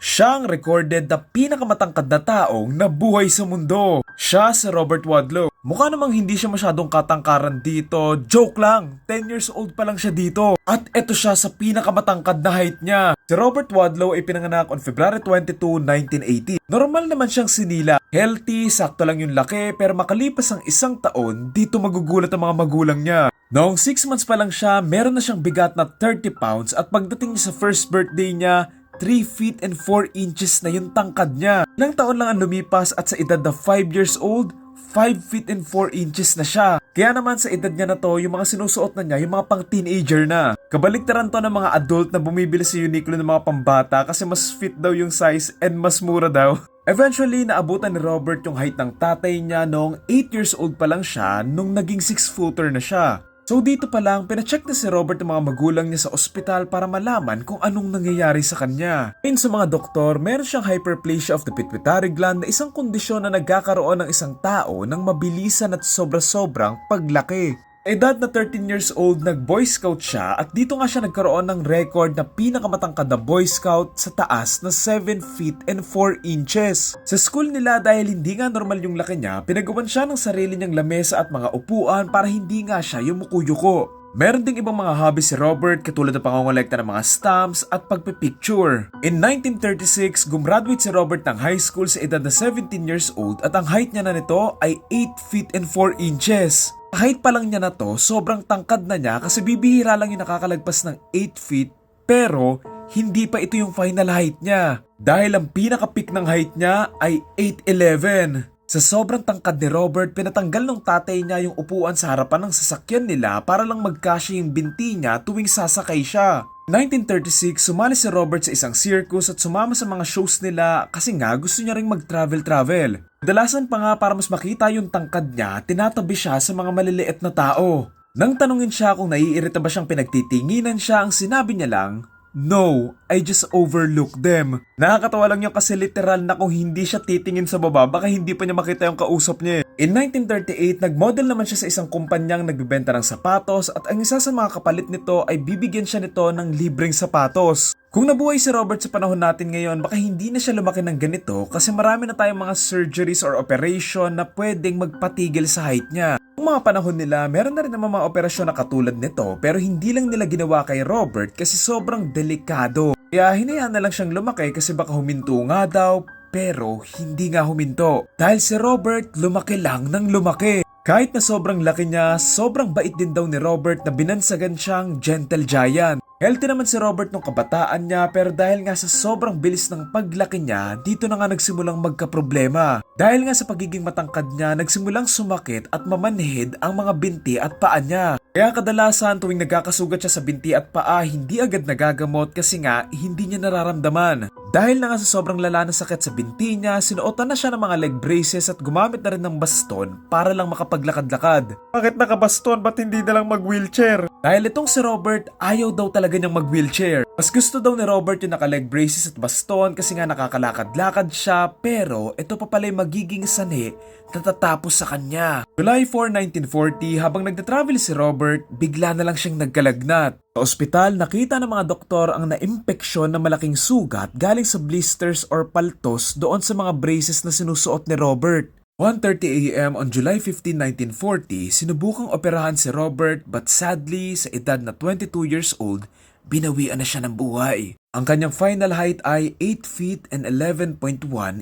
Siya ang recorded na pinakamatangkad na taong nabuhay sa mundo. Siya si Robert Wadlow. Mukha namang hindi siya masyadong katangkaran dito. Joke lang, 10 years old pa lang siya dito. At eto siya sa pinakamatangkad na height niya. Si Robert Wadlow ay pinanganak on February 22, 1980. Normal naman siyang sinila. Healthy, sakto lang yung laki, pero makalipas ang isang taon, dito magugulat ang mga magulang niya. Noong 6 months pa lang siya, meron na siyang bigat na 30 pounds at pagdating niya sa first birthday niya, 3 feet and 4 inches na yung tangkad niya. Ilang taon lang ang lumipas at sa edad na 5 years old, 5 feet and 4 inches na siya. Kaya naman sa edad niya na to, yung mga sinusuot na niya, yung mga pang teenager na. Kabaliktaran to ng mga adult na bumibili sa Uniqlo ng mga pambata kasi mas fit daw yung size and mas mura daw. Eventually, naabutan ni Robert yung height ng tatay niya noong 8 years old pa lang siya nung naging 6 footer na siya. So dito pa lang, pinacheck na si Robert ng mga magulang niya sa ospital para malaman kung anong nangyayari sa kanya. Ayon sa mga doktor, meron siyang hyperplasia of the pituitary gland na isang kondisyon na nagkakaroon ng isang tao ng mabilisan at sobra-sobrang paglaki. Edad na 13 years old, nag-boy scout siya at dito nga siya nagkaroon ng record na pinakamatangkad na boy scout sa taas na 7 feet and 4 inches. Sa school nila dahil hindi nga normal yung laki niya, pinagawan siya ng sarili niyang lamesa at mga upuan para hindi nga siya yumukuyuko. Meron ding ibang mga hobby si Robert katulad ng pangongolekta ng mga stamps at pagpipicture. In 1936, gumraduate si Robert ng high school sa edad na 17 years old at ang height niya na nito ay 8 feet and 4 inches. Height pa lang niya na to, sobrang tangkad na niya kasi bibihira lang yung nakakalagpas ng 8 feet pero hindi pa ito yung final height niya. Dahil ang pinaka-peak ng height niya ay 8'11". Sa sobrang tangkad ni Robert, pinatanggal ng tatay niya yung upuan sa harapan ng sasakyan nila para lang magkasya yung binti niya tuwing sasakay siya. 1936, sumali si Robert sa isang circus at sumama sa mga shows nila kasi nga gusto niya ring mag-travel-travel. Kadalasan pa nga para mas makita yung tangkad niya, tinatabi siya sa mga maliliit na tao. Nang tanungin siya kung naiirita ba siyang pinagtitinginan siya, ang sinabi niya lang, No, I just overlook them. Nakakatawa lang yung kasi literal na kung hindi siya titingin sa baba, baka hindi pa niya makita yung kausap niya. eh. In 1938, nag-model naman siya sa isang kumpanyang nagbibenta ng sapatos at ang isa sa mga kapalit nito ay bibigyan siya nito ng libreng sapatos. Kung nabuhay si Robert sa panahon natin ngayon, baka hindi na siya lumaki ng ganito kasi marami na tayong mga surgeries or operation na pwedeng magpatigil sa height niya. Noong mga panahon nila, meron na rin naman mga operasyon na katulad nito pero hindi lang nila ginawa kay Robert kasi sobrang delikado. Kaya hinayaan na lang siyang lumaki kasi baka huminto nga daw pero hindi nga huminto. Dahil si Robert lumaki lang ng lumaki. Kahit na sobrang laki niya, sobrang bait din daw ni Robert na binansagan siyang gentle giant. Healthy naman si Robert nung kabataan niya pero dahil nga sa sobrang bilis ng paglaki niya, dito na nga nagsimulang magkaproblema. Dahil nga sa pagiging matangkad niya, nagsimulang sumakit at mamanhid ang mga binti at paa niya. Kaya kadalasan tuwing nagkakasugat siya sa binti at paa, hindi agad nagagamot kasi nga hindi niya nararamdaman. Dahil na nga sa sobrang lala na sakit sa binti niya, sinuotan na siya ng mga leg braces at gumamit na rin ng baston para lang makapaglakad-lakad. Bakit nakabaston? Ba't hindi na lang mag-wheelchair? Dahil itong si Robert, ayaw daw talaga niyang mag-wheelchair. Mas gusto daw ni Robert yung naka-leg braces at baston kasi nga nakakalakad-lakad siya pero ito pa pala yung magiging sani na tatapos sa kanya. July 4, 1940, habang nagda-travel si Robert, bigla na lang siyang nagkalagnat. Sa ospital, nakita ng mga doktor ang naimpeksyon na malaking sugat galing sa blisters or paltos doon sa mga braces na sinusuot ni Robert. 1.30 a.m. on July 15, 1940, sinubukang operahan si Robert but sadly, sa edad na 22 years old, binawian na siya ng buhay. Ang kanyang final height ay 8 feet and 11.1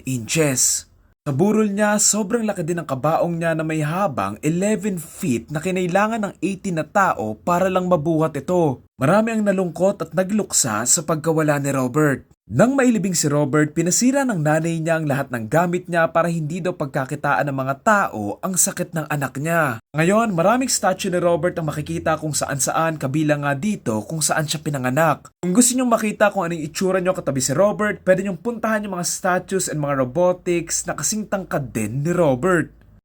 inches. Sa burol niya, sobrang laki din ang kabaong niya na may habang 11 feet na kinailangan ng 18 na tao para lang mabuhat ito. Marami ang nalungkot at nagluksa sa pagkawala ni Robert. Nang mailibing si Robert, pinasira ng nanay niya ang lahat ng gamit niya para hindi daw pagkakitaan ng mga tao ang sakit ng anak niya. Ngayon, maraming statue ni Robert ang makikita kung saan saan kabilang nga dito kung saan siya pinanganak. Kung gusto niyong makita kung anong itsura niyo katabi si Robert, pwede niyong puntahan yung mga statues and mga robotics na kasing tangkad din ni Robert.